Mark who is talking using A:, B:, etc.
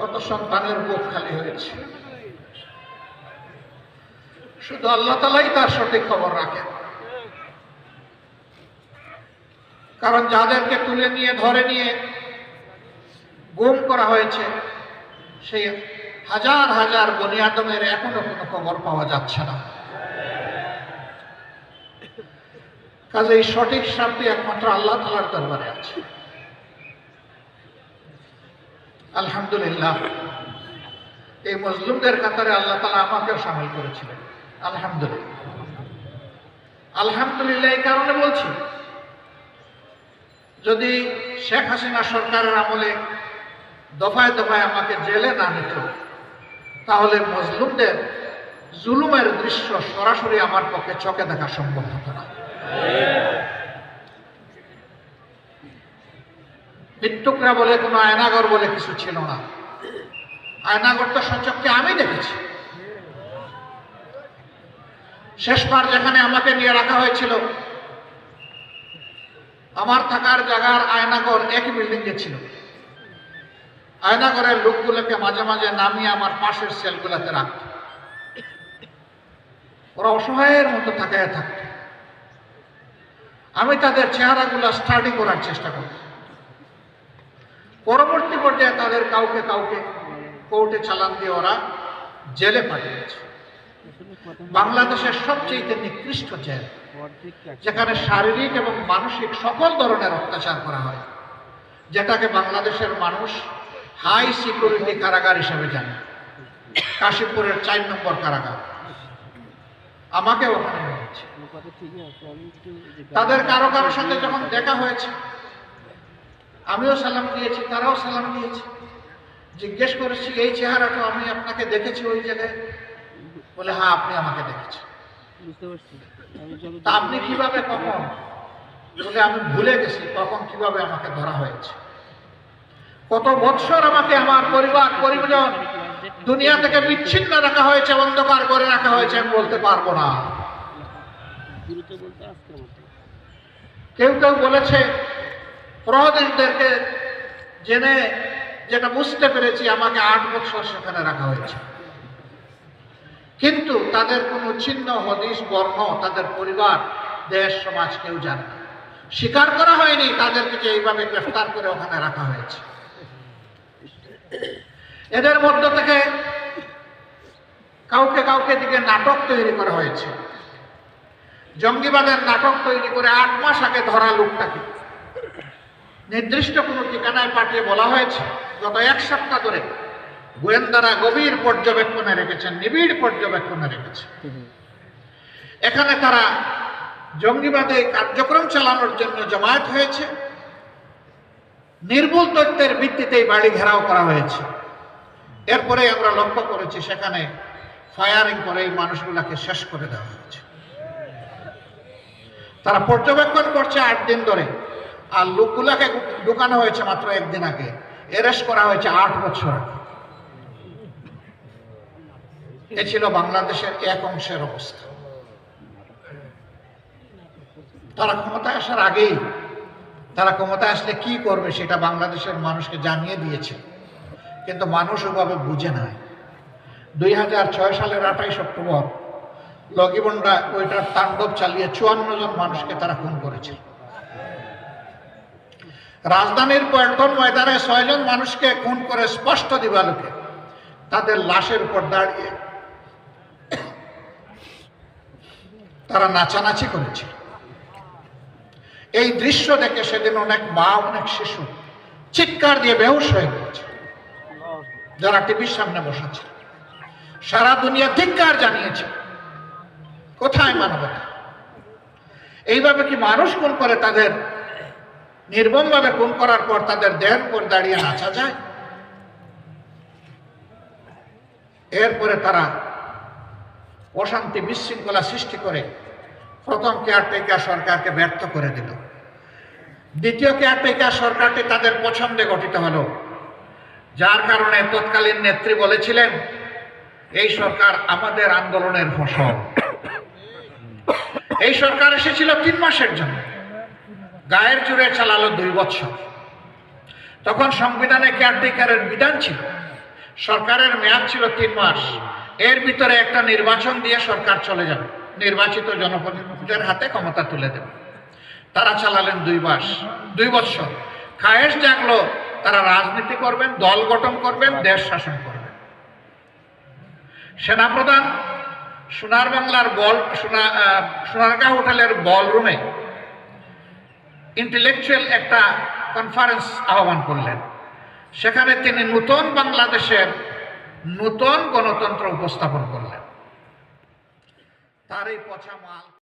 A: কত সন্তানের বুক খালি হয়েছে। শুধু আল্লাহ তালাই তার সঠিক খবর রাখেন। কারণ যাদেরকে তুলে নিয়ে, ধরে নিয়ে গুম করা হয়েছে, সেই হাজার হাজার বনিয়াদমের এখনও কোনো খবর পাওয়া যাচ্ছে না। কাজে এই সঠিক শান্তি একমাত্র আল্লাহ তালার দরবারে আছে। আলহামদুলিল্লাহ। এই মজলুমদের কাতারে আল্লাহ তালা আমাকেও সামিল করেছিলেন। আলহামদুলিল্লাহ। আলহামদুলিল্লাহ এই কারণে বলছি, যদি শেখ হাসিনা সরকারের আমলে দফায় দফায় আমাকে জেলে না নিত, তাহলে মজলুমদের জুলুমের দৃশ্য সরাসরি আমার পক্ষে চোখে দেখা সম্ভব হতো না। মৃত্যুকরা বলে, কোনো আয়নাগর বলে কিছু ছিল না। আয়নাগর তো সচককে আমি দেখেছি। শেষবার যেখানে আমাকে নিয়ে রাখা হয়েছিল, আমার থাকার জায়গার আয়নাগর এক বিল্ডিংয়ে ছিল। আয়নাগরের লোকগুলোকে মাঝে মাঝে নামিয়ে আমার পাশের সেলগুলোতে রাখত। ওরা অসহায়ের মতো থাকায় থাকত। আমি তাদের চেহারাগুলো স্টাডি করার চেষ্টা করতাম। পরবর্তী পর্যায়ে তাদের কাউকে কাউকে কোর্টে চালান দিয়ে ওরা জেলে পাঠিয়েছে। বাংলাদেশের সবচেয়ে নিকৃষ্ট জেল, যেখানে শারীরিক এবং মানসিক সকল ধরনের অত্যাচার করা হয়, যেটাকে বাংলাদেশের মানুষ হাই সিকিউরিটি কারাগার হিসেবে জানে। কাশীপুরের চার নম্বর কারাগার। আমাকে ওখানে তাদের কারও কারও সাথে যখন দেখা হয়েছে আমিও সালাম দিয়েছি তারাও সালাম দিয়েছে। জিজ্ঞেস করেছি এই চেহারাটা আমি আপনাকে দেখেছি ওই জায়গায়? বলে হ্যাঁ আপনি আমাকে দেখেছেন। তা আপনি কীভাবে কখন? বলে আমি ভুলে গেছি কখন কীভাবে আমাকে ধরা হয়েছে? কত বৎসর আমাকে আমার পরিবার পরিজন দুনিয়া থেকে বিচ্ছিন্ন রাখা হয়েছে অন্ধকার করে রাখা হয়েছে আমি বলতে পারব না। কেউ কেউ বলেছে প্রহদিনদেরকে জেনে যেটা বুঝতে পেরেছি, আমাকে আট বছর সেখানে রাখা হয়েছে। কিন্তু তাদের কোনো চিহ্ন, হদিস, বর্ণ, তাদের পরিবার, দেশ, সমাজ কেউ জানে স্বীকার করা হয়নি, তাদেরকে যে এইভাবে গ্রেফতার করে ওখানে রাখা হয়েছে। এদের মধ্য থেকে কাউকে কাউকে দিকে নাটক তৈরি করা হয়েছে। জঙ্গিবাদের নাটক তৈরি করে আট মাস আগে ধরা লোকটাকে। নির্দিষ্ট কোনো ঠিকানায় পাঠিয়ে বলা হয়েছে। গত এক সপ্তাহ ধরে গোয়েন্দারা গভীর পর্যবেক্ষণে রেখেছেন, নিবিড় পর্যবেক্ষণে রেখেছে এখানে তারা জঙ্গিবাদে কার্যক্রম চালানোর জন্য জমায়েত হয়েছে। নির্ভুল তথ্যের ভিত্তিতেই বাড়ি ঘেরাও করা হয়েছে। এরপরে আমরা লক্ষ্য করেছি, সেখানে ফায়ারিং করে এই মানুষগুলাকে শেষ করে দেওয়া হয়েছে। তারা পর্যবেক্ষণ করছে আট দিন ধরে। আর লোকগুলাকে ঢুকানো হয়েছে মাত্র একদিন আগে। অ্যারেস্ট করা হয়েছে আট বছর এ ছিল বাংলাদেশের এক অংশের অবস্থা। তারা ক্ষমতায় আসার আগেই, তারা ক্ষমতায় আসলে কি করবে সেটা বাংলাদেশের মানুষকে জানিয়ে দিয়েছে। কিন্তু মানুষ ওভাবে বুঝে নাই। দুই হাজার ছয় সালের আঠাইশ অক্টোবর লগিবন্ডা ওইটার তাণ্ডব চালিয়ে চুয়ান্ন জন মানুষকে তারা খুন করেছে। রাজধানীর পল্টন ময়দানে ছয়জন মানুষকে খুন করে স্পষ্ট দিবালোকে। তাদের লাশের উপর দাঁড়িয়ে তারা নাচানাচি করেছে এই দৃশ্য দেখে সেদিন অনেক মা, অনেক শিশু চিৎকার দিয়ে বেহুশ হয়ে গেছে যারা টিভির সামনে বসেছে সারা দুনিয়া ধিক্কার জানিয়েছে, কোথায় মানবতা? এইভাবে কি মানুষ খুন করে তাদের নির্মমভাবে খুন করার পর তাদের দেহের উপর দাঁড়িয়ে নাচা যায়। এরপরে তারা অশান্তি বিশৃঙ্খলা সৃষ্টি করে প্রথম কেয়ারটেকার সরকারকে ব্যর্থ করে দিল। দ্বিতীয় কেয়ারটেকার সরকারটি তাদের পছন্দে গঠিত হলো, যার কারণে তৎকালীন নেত্রী বলেছিলেন, এই সরকার আমাদের আন্দোলনের ফসল। এই সরকার এসেছিল তিন মাসের জন্য। গায়ের জুড়ে চালালো দুই বছর। তখন সংবিধানে কেয়ারটেকারের বিধান ছিল সরকারের মেয়াদ ছিল তিন মাস। এর ভিতরে একটা নির্বাচন দিয়ে সরকার চলে যাবে নির্বাচিত জনপ্রতিনিধিদের হাতে ক্ষমতা তুলে দেবে। তারা চালালেন দুই মাস দুই বছর। খায়েশ জাগলো তারা রাজনীতি করবেন দল গঠন করবেন দেশ শাসন করবেন। সেনাপ্রধান সোনার বাংলার বল সোনা আহ, সোনারগাঁও হোটেলের বল রুমে ইন্টেলেকচুয়াল একটা কনফারেন্স আহ্বান করলেন। সেখানে তিনি নতুন বাংলাদেশের নতুন গণতন্ত্র উপস্থাপন করলেন। তার এই পচা মাল